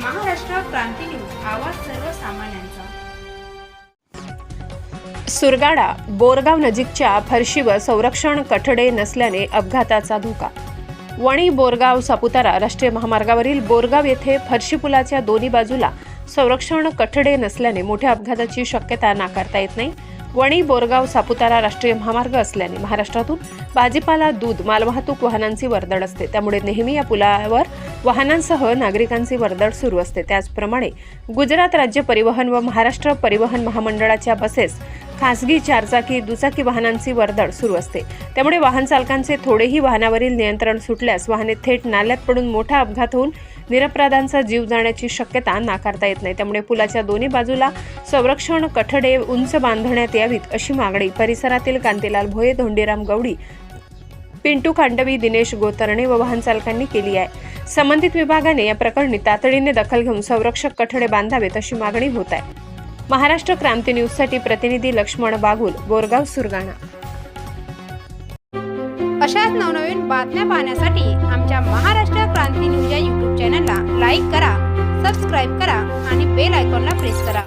Maharashtra Kranti news आवाज सर्वसामान्यांचा. सुरगाडा बोरगाव नजीकच्या फरशीवर संरक्षण कठडे नसल्याने अपघाताचा धोका. वणी बोरगाव सापुतारा राष्ट्रीय महामार्गावरील बोरगाव येथे फरशी पुलाच्या दोन्ही बाजूला संरक्षण कठडे नसल्याने मोठ्या अपघाताची शक्यता नाकारता येत नाही. वणी बोरगाव सापुतारा राष्ट्रीय महामार्ग असल्याने महाराष्ट्रातून भाजीपाला दूध मालवाहतूक वाहनांची वर्दळ असते. त्यामुळे नेहमी या पुलावर वाहनांसह नागरिकांची वर्दळ सुरू असते. त्याचप्रमाणे गुजरात राज्य परिवहन व महाराष्ट्र परिवहन महामंडळाच्या बसेस खासगी चारचाकी दुचाकी वाहनांची वर्दळ सुरू असते. त्यामुळे वाहन चालकांचे थोडेही वाहनावरील नियंत्रण सुटल्यास वाहने थेट नाल्यात पडून मोठा अपघात होऊन निरपराधांचा जीव जाण्याची शक्यता नाकारता येत नाही. त्यामुळे पुलाच्या दोन्ही बाजूला संरक्षण कठडे उंच बांधण्यात यावीत अशी मागणी परिसरातील कांतीलाल भोये धोंडीराम गवडी पिंटू खांडवी दिनेश गोतरणे व वाहनचालकांनी केली आहे. संबंधित विभागाने या प्रकरणी तातडीने दखल घेऊन संरक्षक कठडे बांधावेत अशी मागणी होत आहे. महाराष्ट्र क्रांती न्यूजसाठी प्रतिनिधी लक्ष्मण बागुल बोरगाव सुरगाणा. अशाच नवनवीन बातम्या पाहण्यासाठी आमच्या महाराष्ट्र क्रांती न्यूज या यूट्यूब चॅनलला लाईक करा सबस्क्राईब करा आणि बेल आयकॉनला प्रेस करा.